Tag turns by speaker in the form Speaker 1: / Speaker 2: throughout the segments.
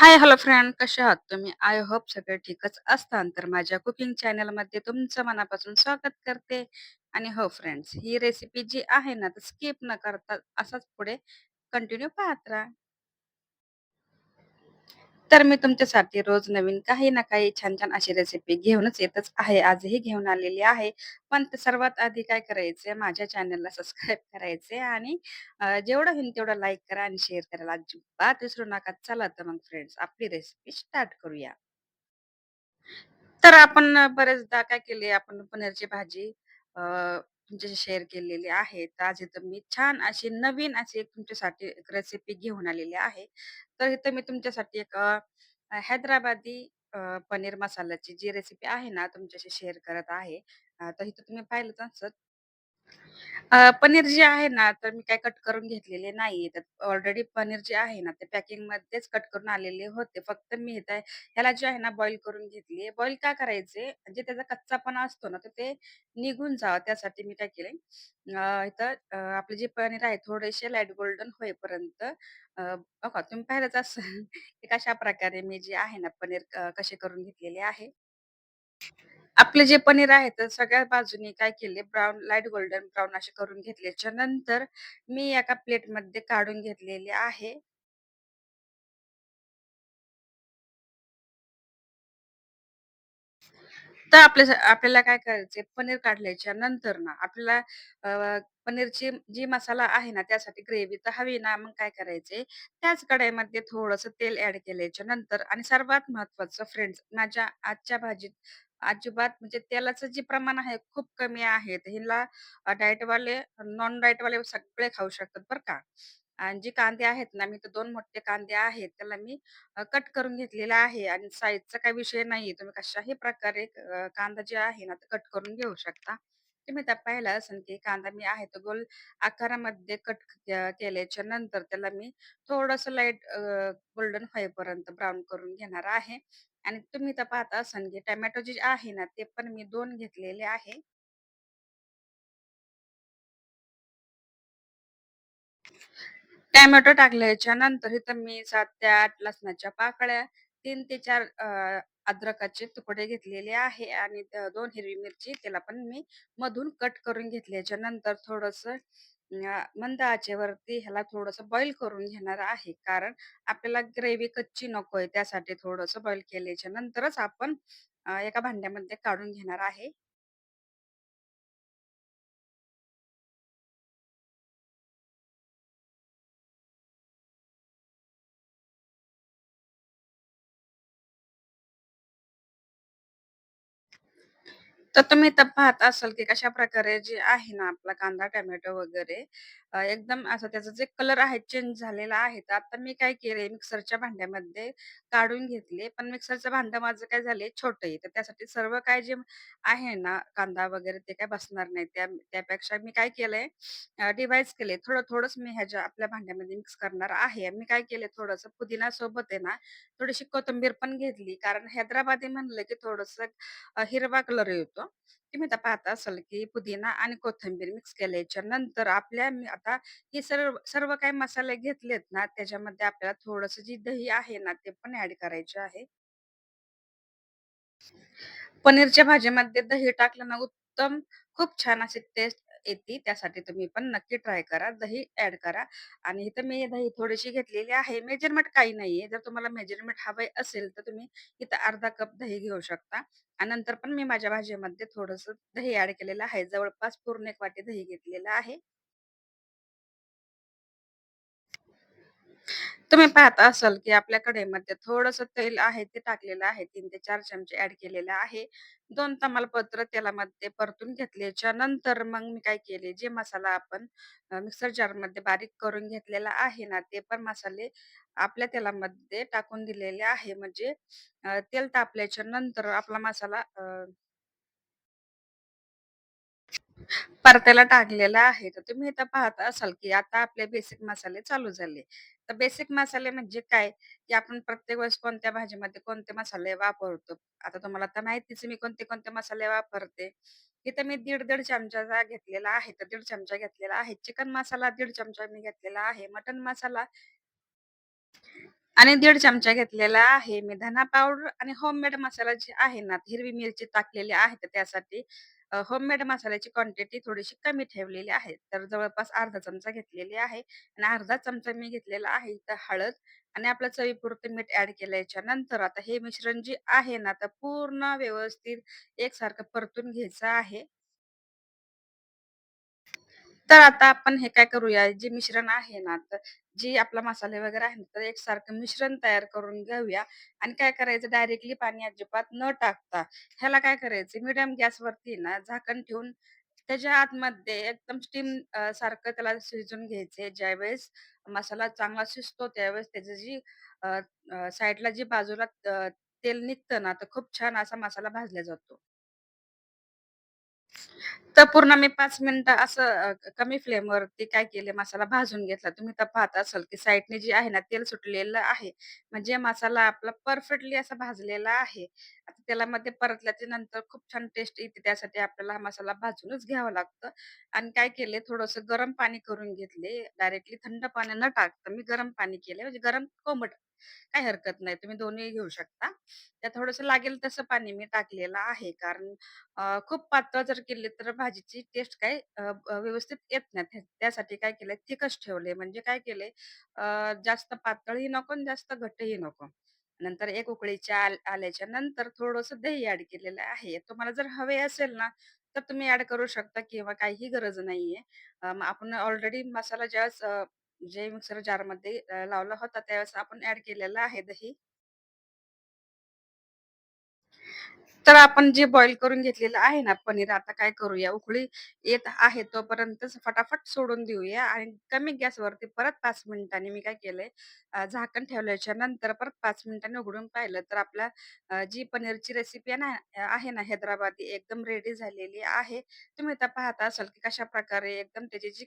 Speaker 1: हाय, hello friend कसे आहात तुम्ही? आय होप सगळे ठीकच असताल. तर माझ्या कुकिंग चॅनलमध्ये तुमचं मनापासून स्वागत करते. आणि हो फ्रेंड्स, ही रेसिपी जी आहे ना, तर स्किप न करता असाच पुढे कंटिन्यू पाहत राहा. तर मी तुमच्यासाठी रोज नवीन काही ना काही छान-छान अशी रेसिपी घेऊनच येतच आहे. आजही घेऊन आलेली आहे. पण ते सर्वात आधी काय करायचंय, माझ्या चॅनलला सबस्क्राईब करायचंय आणि जेवढं होईल तेवढं लाईक करा आणि शेअर करायला अजिबात विसरू नका. चला तर मग फ्रेंड्स, आपली रेसिपी स्टार्ट करूया. तर आपण बरेचदा काय केले, आपण पनीरची भाजी तुमच्याशी शेअर केलेली आहे. तर आज इथं मी छान अशी नवीन अशी एक तुमच्यासाठी एक रेसिपी घेऊन आलेली आहे. तर इथं मी तुमच्यासाठी एक अ, हैदराबादी अ, पनीर मसाल्याची जी रेसिपी आहे ना, तुमच्याशी शेअर करत आहे. अ, तर इथं तुम्ही पाहिलं तर अ, पनीर जे आहे ना, तर मी काय कट करून घेतलेले नाहीये. तर ऑलरेडी पनीर जे आहे ना, ते पॅकिंगमध्येच कट करून आलेले होते. फक्त मी इथं ह्याला जे आहे ना, बॉईल करून घेतलीये. बॉईल का करायचे? जे त्याचा कच्चापणा असतो ना, तर ते निघून जावं त्यासाठी मी काय केलंय, अ, इथं अ, आपले जे पनीर आहे थोडेसे लाइट गोल्डन होईपर्यंत अ, बघा तुम्ही पाहिलंच असेल, की कशाप्रकारे मी जे आहे ना, पनीर अ, कसे करून घेतलेले आहे. आपले जे पनीर आहे तर सगळ्या बाजूनी काय केले ब्राउन लाइट गोल्डन ब्राऊन असे करून घेतल्याच्या नंतर मी एका प्लेटमध्ये काढून घेतलेले आहे. तर आपल्या आपल्याला काय करायचे पनीर काढल्याच्या नंतर ना आपल्याला पनीरची जी मसाला आहे ना त्यासाठी ग्रेव्ही तर हवी ना मग काय करायचे त्याच कढईमध्ये थोडंसं तेल ऍड केल्याच्यानंतर आणि सर्वात महत्वाचं फ्रेंड्स माझ्या आजच्या भाजीत अजिबात म्हणजे तेलाचं जे प्रमाण आहे खूप कमी आहे. तर हिला अ, डाएटवाले, नॉन डाएटवाले सगळे खाऊ शकतात बरं का. आणि जे कांदे आहेत ना, मी तर 2 मोठे कांदे आहेत त्याला मी अ, कट करून घेतलेला आहे आणि साईजचा काही विषय नाहीये. तुम्ही कशाही प्रकारे अ, कांदा जे आहे ना, कट करून घेऊ शकता. तुम्ही त्यात पाहिलं असेल की कांदा मी आहे तो गोल आकारामध्ये कट अ, केल्याच्यानंतर त्याला मी थोडंसं लाइट गोल्डन होईपर्यंत ब्राउन करून घेणार आहे. आणि तुम्ही तर पाहत असाल की टोमॅटो जे आहे ना, ते पण मी दोन घेतलेले आहे. टोमॅटो टाकल्याच्या नंतर इथं मी सात ते आठ लसणाच्या पाकळ्या, तीन ते चार अद्रकाचे तुकडे घेतलेले आहे आणि दोन हिरवी मिरची त्याला पण मी मधून कट करून घेतल्याच्या नंतर थोडस अ, मंद आचेवरती ह्याला थोडंसं बॉईल करून घेणार आहे. कारण आपल्याला ग्रेव्ही कच्ची नकोय त्यासाठी थोडंसं बॉईल केल्याच्या नंतरच आपण अ, एका भांड्यामध्ये काढून घेणार आहे. तर तुम्ही तर पाहत असाल, की कशा प्रकारे जे आहे ना आपला कांदा, टोमॅटो वगैरे अ, एकदम असं त्याचा जे कलर आहे चेंज झालेला आहे. तर आता मी काय केलंय मिक्सरच्या भांड्यामध्ये काढून घेतले. पण मिक्सरचं भांडं माझं काय झाले छोटं आहे. तर त्यासाठी सर्व काय जे आहे ना कांदा वगैरे ते काय बसणार नाही. त्या त्यापेक्षा मी काय केलंय डिवाइस केले. थोडं-थोडंच मी ह्याच्या आपल्या भांड्यामध्ये मिक्स करणार आहे. मी काय केलंय थोडंसं पुदिना सोबत आहे ना, थोडीशी कोथिंबीर पण घेतली. कारण हैदराबादी म्हणलं की थोडस हिरवा कलर येतो. तुम्ही आता पाहता असाल की पुदिना आणि कोथिंबीर मिक्स केल्याच्यानंतर आपल्या मी आता हे सर्व सर्व काही मसाले घेतलेत ना, त्याच्यामध्ये आपल्याला थोडंसं जी दही आहे ना, ते पण ऍड करायचे आहे. पनीरच्या भाजीमध्ये दही टाकलं ना उत्तम खूप छान अशी टेस्ट येते. त्यासाठी तुम्ही पण नक्की ट्राय करा. दही ऍड करा आणि इथं मी दही थोडीशी घेतलेली आहे. मेजरमेंट काही नाहीये. जर तुम्हाला मेजरमेंट हवं असेल, तर तुम्ही इथं अर्धा कप दही घेऊ शकता आणि नंतर पण मी माझ्या भाजीमध्ये थोडंसं दही ऍड केलेलं आहे. जवळपास पूर्ण एक वाटी दही घेतलेलं आहे. तुम्ही पाहत असाल, की आपल्याकडे मध्ये थोडंसं तेल आहे ते टाकलेलं आहे. तीन ते चार चमचे ऍड केलेले आहे. दोन तमालपत्र तेलामध्ये परतून घेतल्याच्या नंतर मग मी काय केले, जे मसाला आपण मिक्सर जारमध्ये बारीक करून घेतलेला आहे ना, ते पण मसाले आपल्या तेलामध्ये टाकून दिलेले आहे. म्हणजे तेल तापल्याच्या नंतर आपला मसाला परत्याला परतायला टाकलेला आहे. तर तुम्ही इथं पाहत असाल, की आता आपले बेसिक मसाले चालू झाले. तर बेसिक मसाले म्हणजे काय, की आपण प्रत्येक वेळेस कोणत्या भाजीमध्ये कोणते मसाले वापरतो. आता तुम्हाला तर माहितीच आहे मी कोणते-कोणते मसाले वापरते. इथं मी दीड-दीड चमचा घेतलेला आहे. तर दीड चमचा घेतलेला आहे. चिकन मसाला दीड चमचा मी घेतलेला आहे. मटन मसाला आणि दीड चमचा घेतलेला आहे मी धना पावडर आणि होममेड मसाला जे आहे ना, हिरवी मिरची टाकलेली आहे तर त्यासाठी अ, होममेड मसाल्याची क्वांटिटी थोडीशी कमी ठेवलेली आहे. तर जवळपास अर्धा चमचा घेतलेली आहे आणि अर्धा चमचा मी घेतलेला आहे इथं हळद आणि आपलं चवीपुरतं मीठ ॲड केल्याच्यानंतर आता हे मिश्रण जे आहे ना, तर पूर्ण व्यवस्थित एकसारखं परतून घ्यायचं आहे. तर आता आपण हे काय करूया, जे मिश्रण आहे ना, तर जे आपला मसाले वगैरे आहे ना, तर एकसारखं मिश्रण तयार करून घेऊया आणि काय करायचं डायरेक्टली पाणी अजिबात न टाकता ह्याला काय करायचं मिडियम गॅसवरती ना झाकण ठेवून त्याच्या आतमध्ये एकदम स्टीम सारखं त्याला शिजून घ्यायचे. ज्यावेळेस मसाला चांगला शिजतो त्यावेळेस त्याची जी अ, अ, जी बाजूला अ, तेल निघतं ना, तर खूप छान असा मसाला भाजला जातो. तर पूर्ण मी 5 मिनिटं असं अ, कमी फ्लेमवरती काय केले मसाला भाजून घेतला. तुम्ही तर पाहत असाल, की साईडने जे आहे ना तेल सुटलेलं आहे. म्हणजे मसाला आपला परफेक्टली असा भाजलेला आहे. आता मध्ये परतल्याच्या नंतर खूप छान टेस्ट येते. त्यासाठी आपल्याला हा मसाला भाजूनच घ्यावा लागतं. आणि काय केले थोडंसं गरम पाणी करून घेतले. डायरेक्टली थंड पाणी न टाकता मी गरम पाणी केले. म्हणजे गरम कोमट काही हरकत नाही. तुम्ही दोन्ही घेऊ शकता. त्यात थोडंसं लागेल तसं पाणी मी टाकलेलं आहे. कारण अ, खूप पातळ जर केली तर भाजीची टेस्ट काय अ, व्यवस्थित येत नाही. त्या त्यासाठी काय केलंय थिकच ठेवले. म्हणजे काय केलंय अ, जास्त पातळही नको आणि जास्त घट्टही नको. नंतर एक उकळीच्या आल आल्याच्यानंतर थोडंसं दही ऍड केलेलं आहे. तुम्हाला जर हवे असेल ना, तर तुम्ही ऍड करू शकता किंवा काहीही गरज नाहीये. आपण ऑलरेडी मसाला ज्यावेळेस अ, जे मिक्सर जारमध्ये लावला होता त्यावेळेस आपण ऍड केलेलं आहे दही. तर आपण जे बॉईल करून घेतलेलं आहे ना पनीर, आता काय करूया, उकळी येत आहे तोपर्यंतच फटाफट सोडून देऊया आणि कमी गॅसवरती परत पाच मिनिटांनी मी काय केलंय अ, झाकण ठेवल्याच्या नंतर परत पाच मिनिटांनी उघडून पाहिलं तर आपल्या अ, जी पनीरची रेसिपी आहे ना आहे ना हैदराबादी एकदम रेडी झालेली आहे. तुम्ही आता पाहता असाल की कशा प्रकारे एकदम त्याची जी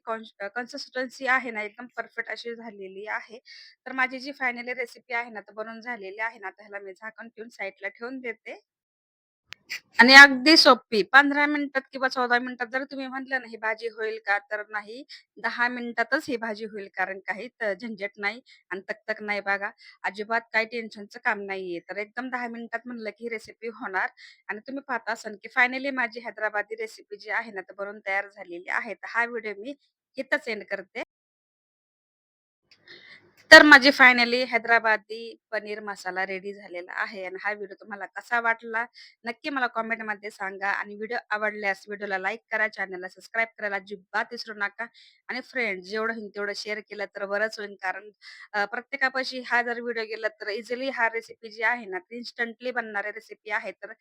Speaker 1: कन्सिस्टन्सी आहे ना एकदम परफेक्ट अशी झालेली आहे. तर माझी जी फायनली रेसिपी आहे ना, तर बनवून झालेली आहे ना, आता ह्याला मी झाकण ठेवून साईडला ठेवून देते. आणि अगदी सोपी 15 मिनिटात किंवा 14 मिनिटात जर तुम्ही म्हटलं ना, ही भाजी होईल का? तर नाही 10 मिनिटातच ही भाजी होईल. कारण काही झंझट नाही आणि तकतक नाही बघा. अजिबात काही टेन्शनचं काम नाहीये. तर एकदम 10 मिनिटात म्हणलं की ही रेसिपी होणार आणि तुम्ही पाहता असाल की फायनली माझी हैदराबादी रेसिपी जी आहे ना, तर बनवून तयार झालेली आहे. तर हा व्हिडिओ मी इथंच एंड करते. तर माझी फायनली हैदराबादी पनीर मसाला रेडी झालेला आहे आणि हा व्हिडिओ तुम्हाला कसा वाटला? नक्की मला कॉमेंटमध्ये सांगा आणि व्हिडिओ आवडल्यास व्हिडिओला लाईक करा चॅनलला सबस्क्राईब करायला अजिबात विसरू नका. आणि फ्रेंड जेवढं होईल तेवढं शेअर केलं तर बरंच होईल कारण प्रत्येकापाशी हा जर व्हिडिओ गेला तर इझिली हा रेसिपी जी आहे ना ती इन्स्टंटली बनणारी रेसिपी आहे. तर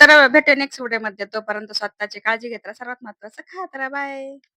Speaker 1: तर भेटूया नेक्स्ट व्हिडिओमध्ये तोपर्यंत स्वतःची काळजी घेत राहा. सर्वात महत्वाचं खात राहा बाय